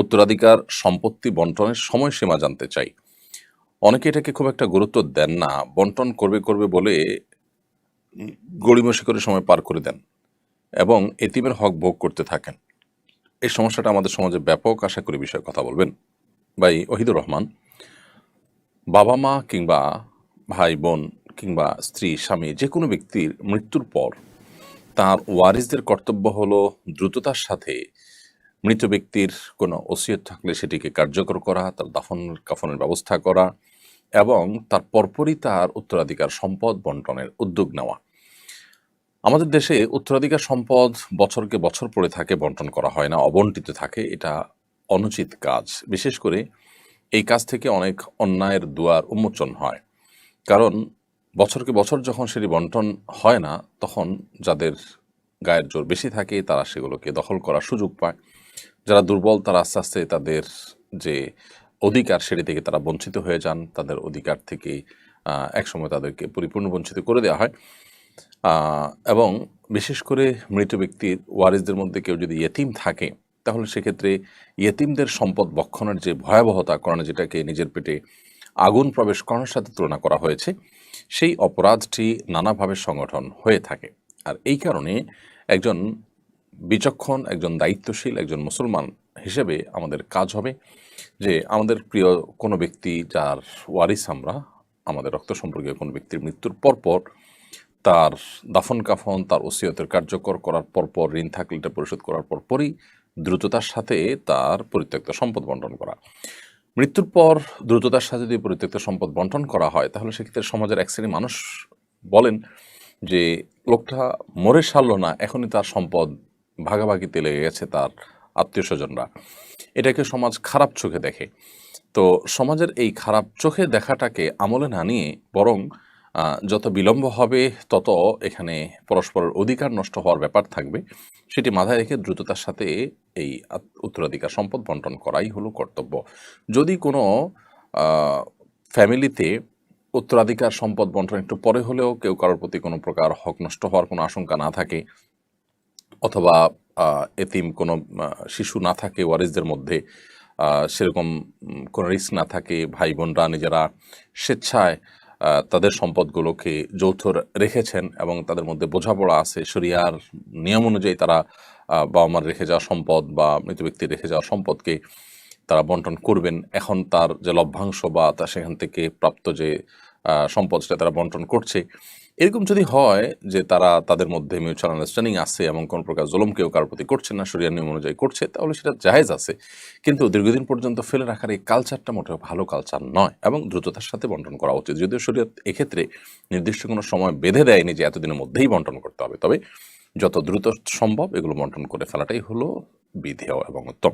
উত্তরাধিকার সম্পত্তি বন্টনের সময়সীমা জানতে চাই। অনেকে এটাকে খুব একটা গুরুত্ব দেন না, বন্টন করবে করবে বলে গড়িমসি করে সময় পার করে দেন এবং এতিমের হক ভোগ করতে থাকেন। এই সমস্যাটা আমাদের সমাজে ব্যাপক আশা করি বিষয়ে কথা বলবেন। ভাই ওহিদুর রহমান, বাবা মা কিংবা ভাই বোন কিংবা স্ত্রী, স্বামী যে কোনো ব্যক্তির মৃত্যুর পর তার ওয়ারিসদের কর্তব্য হলো দ্রুততার সাথে মৃত ব্যক্তির কোনো ওসিয়ত থাকলে সেটিকে কার্যকর করা, তার দাফন, কাফনের ব্যবস্থা করা এবং তার পরপরই তার উত্তরাধিকার সম্পদ বন্টনের উদ্যোগ নেওয়া। আমাদের দেশে উত্তরাধিকার সম্পদ বছরকে বছর পড়ে থাকে, বন্টন করা হয় না, অবন্টিত থাকে, এটা অনুচিত কাজ। বিশেষ করে এই কাজ থেকে অনেক অন্যায়ের দুয়ার উন্মোচন হয়। কারণ বছরকে বছর যখন সেটি বন্টন হয় না, তখন যাদের গায়ের জোর বেশি থাকে, তারা সেগুলোকে দখল করার সুযোগ পায়। যারা দুর্বল, তারা আস্তে আস্তে তাদের যে অধিকার সেটি থেকে তারা বঞ্চিত হয়ে যান। তাদের অধিকার থেকে একসময় তাদেরকে পরিপূর্ণ বঞ্চিত করে দেওয়া হয়। এবং বিশেষ করে মৃত ব্যক্তির ওয়ারিসদের মধ্যে কেউ যদি ইয়েতিম থাকে, তাহলে সেক্ষেত্রে ইয়েতিমদের সম্পদ বক্ষণের যে ভয়াবহতা করানো যেটাকে নিজের পেটে আগুন প্রবেশ করানোর সাথে তুলনা করা হয়েছে, সেই অপরাধটি নানাভাবে সংগঠন হয়ে থাকে। আর এই কারণে একজন বিচক্ষণ, একজন দায়িত্বশীল, একজন মুসলমান হিসেবে আমাদের কাজ হবে যে আমাদের প্রিয় কোনো ব্যক্তি যার ওয়ারিস আমরা, আমাদের রক্ত সম্পর্কীয় কোনো ব্যক্তির মৃত্যুর পরপর, তার দাফন কাফন, তার ওসিয়তের কার্যকর করার পরপর, ঋণ থাকলে এটা পরিশোধ করার পরপরই দ্রুততার সাথে তার পরিত্যক্ত সম্পদ বন্টন করা। মৃত্যুর পর দ্রুততার সাথে যদি পরিত্যক্ত সম্পদ বন্টন করা হয়, তাহলে সেক্ষেত্রে সমাজের এক শ্রেণি মানুষ বলেন যে, লোকটা মরে সারল না, এখনই তার সম্পদ ভাগাভাগিতে লেগে গেছে তার আত্মীয় স্বজনরা। এটাকে সমাজ খারাপ চোখে দেখে। তো সমাজের এই খারাপ চোখে দেখাটাকে আমলে না নিয়ে বরং যত বিলম্ব হবে, তত এখানে পরস্পরের অধিকার নষ্ট হওয়ার ব্যাপার থাকবে। সেটি মাথায় রেখে দ্রুততার সাথে এই উত্তরাধিকার সম্পদ বন্টন করাই হলো কর্তব্য। যদি কোনো ফ্যামিলিতে উত্তরাধিকার সম্পদ বন্টন একটু পরে হলেও কেউ কারোর প্রতি কোনো প্রকার হক নষ্ট হওয়ার কোনো আশঙ্কা না থাকে অথবা এতিম কোনো শিশু না থাকে, ওয়ারিসদের মধ্যে সেরকম কোনো রিস্ক না থাকে ভাই বোনরা নিজেরা স্বেচ্ছায় তাদের সম্পদগুলোকে যৌথ রেখেছেন এবং তাদের মধ্যে বোঝাপড়া আছে। শরিয়ার নিয়ম অনুযায়ী তারা বাবা মার রেখে যাওয়া সম্পদ বা মৃত ব্যক্তি রেখে যাওয়া সম্পদকে তারা বন্টন করবেন। এখন তার যে লভ্যাংশ বা তার সেখান থেকে প্রাপ্ত যে সম্পদ সেটা তারা বন্টন করছে। এরকম যদি হয় যে তারা তাদের মধ্যে মিউচুয়াল আন্ডারস্ট্যান্ডিং আছে এবং কোনো প্রকার জুলুম কেউ কারোর প্রতি করছে না শরিয়ার নিয়ম অনুযায়ী করছে, তাহলে সেটা জায়েজ আছে। কিন্তু দীর্ঘদিন পর্যন্ত ফেলে রাখার এই কালচারটা মোটেও ভালো কালচার নয় এবং দ্রুততার সাথে বন্টন করা উচিত। যদিও শরীয়ত এক্ষেত্রে নির্দিষ্ট কোনো সময় বেঁধে দেয়নি যে এতদিনের মধ্যেই বন্টন করতে হবে। তবে যত দ্রুত সম্ভব এগুলো বন্টন করে ফেলাটাই হলো বিধেয় এবং উত্তম।